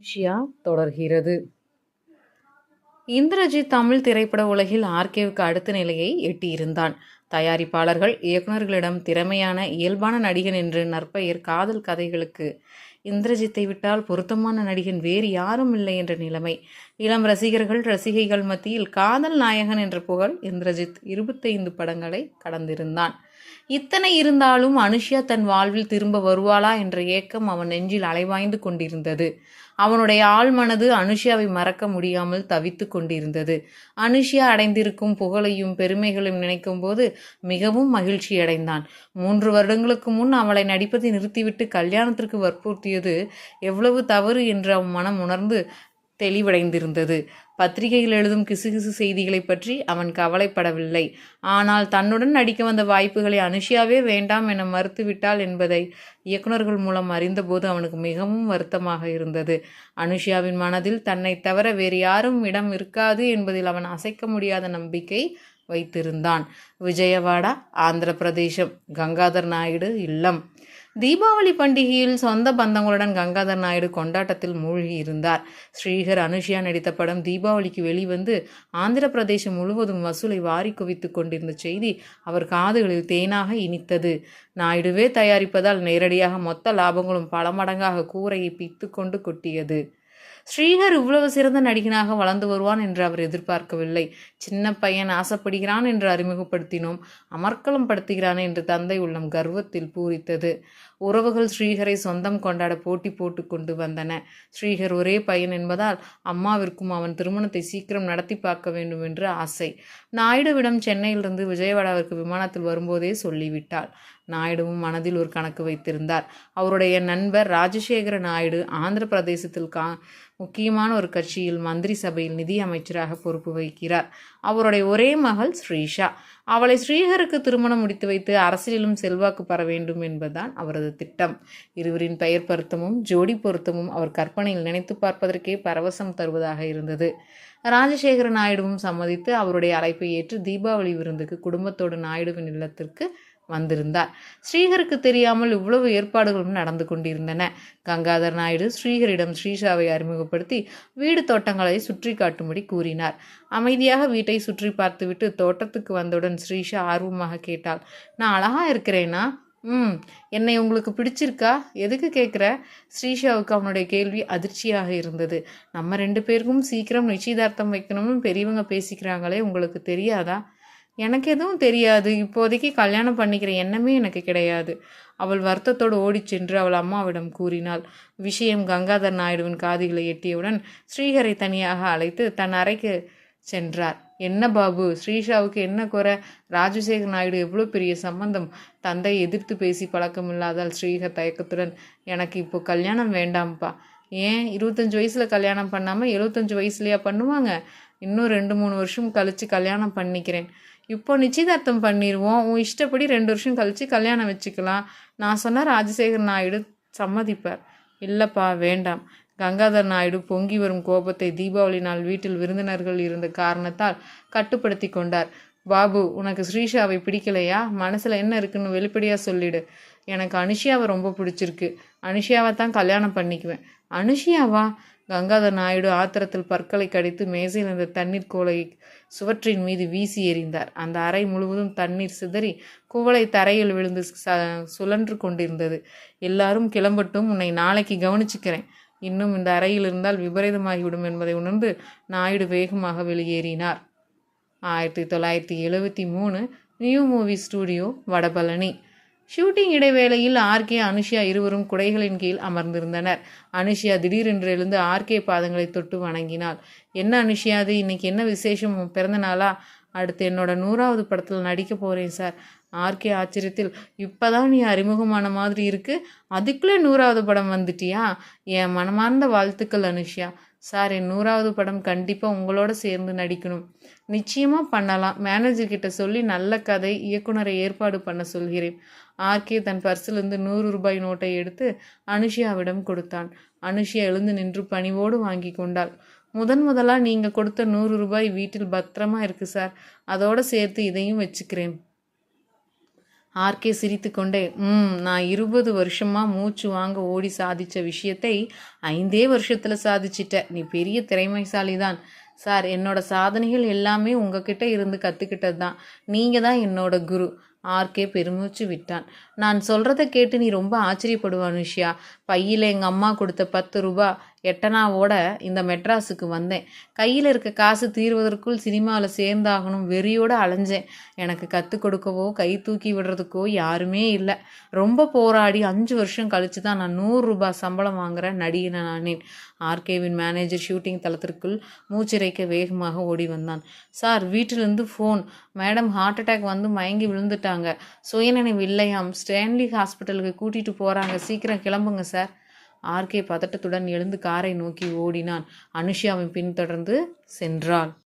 ஷியா தொடர்கிறது. இந்திரஜித் தமிழ் திரைப்பட உலகில் ஆர்கேவுக்கு அடுத்த நிலையை எட்டியிருந்தான். தயாரிப்பாளர்கள் இயக்குநர்களிடம் திறமையான இயல்பான நடிகன் என்று நற்பெயர் காதல் கதைகளுக்கு இந்திரஜித்தை விட்டால் பொருத்தமான நடிகன் வேறு யாரும் இல்லை என்ற நிலைமை. இளம் ரசிகர்கள் ரசிகைகள் மத்தியில் காதல் நாயகன் என்ற புகழ் இந்திரஜித் இருபத்தைந்து படங்களை கடந்திருந்தான். இத்தனை இருந்தாலும் அனுஷ்யா தன் வாழ்வில் திரும்ப வருவாளா என்ற ஏக்கம் அவன் நெஞ்சில் அலைவாய்ந்து கொண்டிருந்தது. அவனுடைய ஆழ்மனது அனுஷ்யாவை மறக்க முடியாமல் தவித்து கொண்டிருந்தது. அனுஷ்யா அடைந்திருக்கும் புகழையும் பெருமைகளையும் நினைக்கும் போது மிகவும் மகிழ்ச்சி அடைந்தான் மூன்று வருடங்களுக்கு முன் அவளை நடிப்பதை நிறுத்திவிட்டு கல்யாணத்திற்கு வற்புறுத்தி நடத்தியது எவ்வளவு தவறு என்று அவன் மனம் உணர்ந்து தெளிவடைந்திருந்தது. பத்திரிகையில் எழுதும் கிசுகிசு செய்திகளை பற்றி அவன் கவலைப்படவில்லை. ஆனால் தன்னுடன் நடிக்க வந்த வாய்ப்புகளை அனுஷியாவே வேண்டாம் என மறுத்துவிட்டாள் என்பதை இயக்குநர்கள் மூலம் அறிந்தபோது அவனுக்கு மிகவும் வருத்தமாக இருந்தது. அனுஷியாவின் மனதில் தன்னை தவிர வேறு யாரும் இடம் இருக்காது என்பதில் அவன் அசைக்க முடியாத நம்பிக்கை வைத்திருந்தான். விஜயவாடா ஆந்திர பிரதேசம் கங்காதர் நாயுடு இல்லம். தீபாவளி பண்டிகையில் சொந்த பந்தங்களுடன் கங்காதர் நாயுடு கொண்டாட்டத்தில் மூழ்கி இருந்தார் ஸ்ரீகர் அனுஷியா நடித்த படம் தீபாவளிக்கு வெளிவந்து ஆந்திர பிரதேசம் முழுவதும் வசூலை வாரி குவித்து கொண்டிருந்த செய்தி அவர் காதுகளில் தேனாக இனித்தது. நாயுடுவே தயாரிப்பதால் நேரடியாக மொத்த லாபங்களும் பல மடங்காக கூரையை பித்து கொண்டு கொட்டியது. ஸ்ரீகர் இவ்வளவு சிறந்த நடிகனாக வளர்ந்து வருவான் என்று அவர் எதிர்பார்க்கவில்லை. சின்ன பையன் ஆசைப்படுகிறான் என்று அறிமுகப்படுத்தினோம். அமர்க்கலம் படுத்துகிறான் என்று தந்தை உள்ளம் கர்வத்தில் பூரித்தது. உறவுகள் ஸ்ரீகரை சொந்தம் கொண்டாட போட்டி போட்டு கொண்டு வந்தன. ஸ்ரீகர் ஒரே பையன் என்பதால் அம்மாவிற்கும் அவன் திருமணத்தை சீக்கிரம் நடத்தி பார்க்க வேண்டும் என்று ஆசை. நாயுடுவிடம் சென்னையிலிருந்து விஜயவாடாவிற்கு விமானத்தில் வரும்போதே சொல்லிவிட்டாள். நாயுடுவும் மனதில் ஒரு கணக்கு வைத்திருந்தார். அவருடைய நண்பர் ராஜசேகர நாயுடு ஆந்திர பிரதேசத்தில் கா முக்கியமான ஒரு கட்சியில் மந்திரி சபையில் நிதி அமைச்சராக பொறுப்பு வகிக்கிறார். அவருடைய ஒரே மகள் ஸ்ரீஷா. அவளை ஸ்ரீஹருக்கு திருமணம் முடித்து வைத்து அரசியலிலும் செல்வாக்கு பெற வேண்டும் என்பதுதான் அவரது திட்டம். இருவரின் பெயர் பொருத்தமும் ஜோடி பொருத்தமும் அவர் கற்பனையில் நினைத்து பார்ப்பதற்கே பரவசம் தருவதாக இருந்தது. ராஜசேகர நாயுடுவும் சம்மதித்து அவருடைய அழைப்பை ஏற்று தீபாவளி விருந்துக்கு குடும்பத்தோடு நாயுடுவின் இல்லத்திற்கு வந்திருந்தார். ஸ்ரீகருக்கு தெரியாமல் இவ்வளவு ஏற்பாடுகளும் நடந்து கொண்டிருந்தன. கங்காதர் நாயுடு ஸ்ரீகரிடம் ஸ்ரீஷாவை அறிமுகப்படுத்தி வீடு தோட்டங்களை சுற்றி காட்டும்படி கூறினார். அமைதியாக வீட்டை சுற்றி பார்த்துவிட்டு தோட்டத்துக்கு வந்தவுடன் ஸ்ரீஷா ஆர்வமாக கேட்டாள். நான் அழகா இருக்கிறேனா? ம் என்னை உங்களுக்கு பிடிச்சிருக்கா? எதுக்கு கேட்குற ஸ்ரீஷாவுக்கு அவனுடைய கேள்வி அதிர்ச்சியாக இருந்தது. நம்ம ரெண்டு பேருக்கும் சீக்கிரம் நிச்சயதார்த்தம் வைக்கணும்னு பெரியவங்க பேசிக்கிறாங்களே உங்களுக்கு தெரியாதா? எனக்கு எதுவும் தெரியாது. இப்போதைக்கு கல்யாணம் பண்ணிக்கிற எண்ணமே எனக்கு கிடையாது. அவள் வருத்தத்தோடு ஓடிச் சென்று அவள் அம்மாவிடம் கூறினாள். விஷயம் கங்காதர் நாயுடுவின் காதுகளை எட்டியவுடன் ஸ்ரீஹரை தனியாக அழைத்து தன் அறைக்கு சென்றார். என்ன பாபு? ஸ்ரீஷாவுக்கு என்ன குறை? ராஜசேகர் நாயுடு எவ்வளோ பெரிய சம்பந்தம்? தந்தை எதிர்த்து பேசி பழக்கமில்லாதால் ஸ்ரீஹர் தயக்கத்துடன் எனக்கு இப்போ கல்யாணம் வேண்டாம்ப்பா. ஏன்? இருபத்தஞ்சி வயசில் கல்யாணம் பண்ணாமல் எழுபத்தஞ்சு வயசுலையா பண்ணுவாங்க? இன்னும் ரெண்டு மூணு வருஷம் கழித்து கல்யாணம் பண்ணிக்கிறேன். இப்போ நிச்சயதார்த்தம் பண்ணிடுவோம் உன் இஷ்டப்படி ரெண்டு வருஷம் கழித்து கல்யாணம் வச்சுக்கலாம். நான் சொன்ன ராஜசேகர் நாயுடு சம்மதிப்பார். இல்லைப்பா வேண்டாம். கங்காதர் நாயுடு பொங்கி வரும் கோபத்தை தீபாவளி நாள் வீட்டில் விருந்தினர்கள் இருந்த காரணத்தால் கட்டுப்படுத்தி கொண்டார். பாபு உனக்கு ஸ்ரீஷாவை பிடிக்கலையா? மனசில் என்ன இருக்குன்னு வெளிப்படையாக சொல்லிடு. எனக்கு அனுஷியாவை ரொம்ப பிடிச்சிருக்கு. அனுஷியாவை தான் கல்யாணம் பண்ணிக்குவேன். அனுஷியாவா? கங்காதர் நாயுடு ஆத்திரத்தில் பற்களை கடித்து மேசையில் இருந்த தண்ணீர் கோலையை சுவற்றின் மீது வீசி எறிந்தார். அந்த அறை முழுவதும் தண்ணீர் சிதறி குவளை தரையில் விழுந்து ச சுழன்று கொண்டிருந்தது. எல்லாரும் கிளம்பட்டும் உன்னை நாளைக்கு கவனிச்சுக்கிறேன். இன்னும் இந்த அறையில் இருந்தால் விபரீதமாகிவிடும் என்பதை உணர்ந்து நாயுடு வேகமாக வெளியேறினார். ஆயிரத்தி தொள்ளாயிரத்தி எழுபத்தி மூணு new movie studio Vadapalani. Shooting இடைவேளையில் ஆர்கே அனுஷியா இருவரும் குடைகளின் கீழ் அமர்ந்திருந்தனர். அனுஷியா திடீரென்று எழுந்து ஆர்கே பாதங்களை தொட்டு வணங்கினாள். என்ன அனுஷியா அது இன்னைக்கு என்ன விசேஷம்? பிறந்த நாளா? அடுத்து என்னோட நூறாவது படத்தில் நடிக்க போகிறேன் சார். ஆர்கே ஆச்சரியத்தில் இப்போதான் நீ அறிமுகமான மாதிரி இருக்கு. அதுக்குள்ளே நூறாவது படம் வந்துட்டியா? என் மனமார்ந்த வாழ்த்துக்கள் அனுஷியா. சார் என் நூறாவது படம் கண்டிப்பாக உங்களோட சேர்ந்து நடிக்கணும். நிச்சயமாக பண்ணலாம். மேனேஜர்கிட்ட சொல்லி நல்ல கதை இயக்குனரை ஏற்பாடு பண்ண சொல்கிறேன். ஆர்கே தன் பர்சிலிருந்து நூறு ரூபாய் நோட்டை எடுத்து அனுஷியாவிடம் கொடுத்தான். அனுஷியா எழுந்து நின்று பணிவோடு வாங்கி கொண்டாள். முதன் முதலாக நீங்கள் கொடுத்த நூறு ரூபாய் வீட்டில் பத்திரமா இருக்கு சார். அதோடு சேர்த்து இதையும் வச்சுக்கிறேன். ஆர்கே சிரித்துக்கொண்டே ம் நான் இருபது வருஷமாக மூச்சு வாங்க ஓடி சாதித்த விஷயத்தை ஐந்தே வருஷத்தில் சாதிச்சிட்ட. நீ பெரிய திறமைசாலி தான் சார் என்னோட சாதனைகள் எல்லாமே உங்ககிட்ட இருந்து கற்றுக்கிட்டது தான் நீங்கள் தான் என்னோட குரு. ஆர்கே பெருமூச்சு விட்டான். நான் சொல்கிறத கேட்டு நீ ரொம்ப ஆச்சரியப்படுவான் விஷயா பையில் எங்கள் அம்மா கொடுத்த பத்து ரூபா எட்டனாவோட இந்த மெட்ராஸுக்கு வந்தேன். கையில் இருக்க காசு தீர்வதற்குள் சினிமாவில் சேர்ந்தாகணும் வெறியோடு அலைஞ்சேன். எனக்கு கற்றுக் கொடுக்கவோ கை தூக்கி விடுறதுக்கோ யாருமே இல்லை. ரொம்ப போராடி அஞ்சு வருஷம் கழித்து தான் நான் நூறு ரூபாய் சம்பளம் வாங்குற நடிகனை நானேன். ஆர்கேவின் மேனேஜர் ஷூட்டிங் தளத்திற்குள் மூச்சிறைக்க வேகமாக ஓடி வந்தான். சார் வீட்டிலிருந்து ஃபோன். மேடம் ஹார்ட் அட்டாக் வந்து மயங்கி விழுந்துட்டாங்க. சுயநினைவு இல்லையாம். ஸ்டான்லி ஹாஸ்பிட்டலுக்கு கூட்டிகிட்டு போகிறாங்க சீக்கிரம் கிளம்புங்க சார். ஆர்கே பதட்டத்துடன் எழுந்து காரை நோக்கி ஓடினான். அனுஷியாவின் பின்தொடர்ந்து சென்றாள்.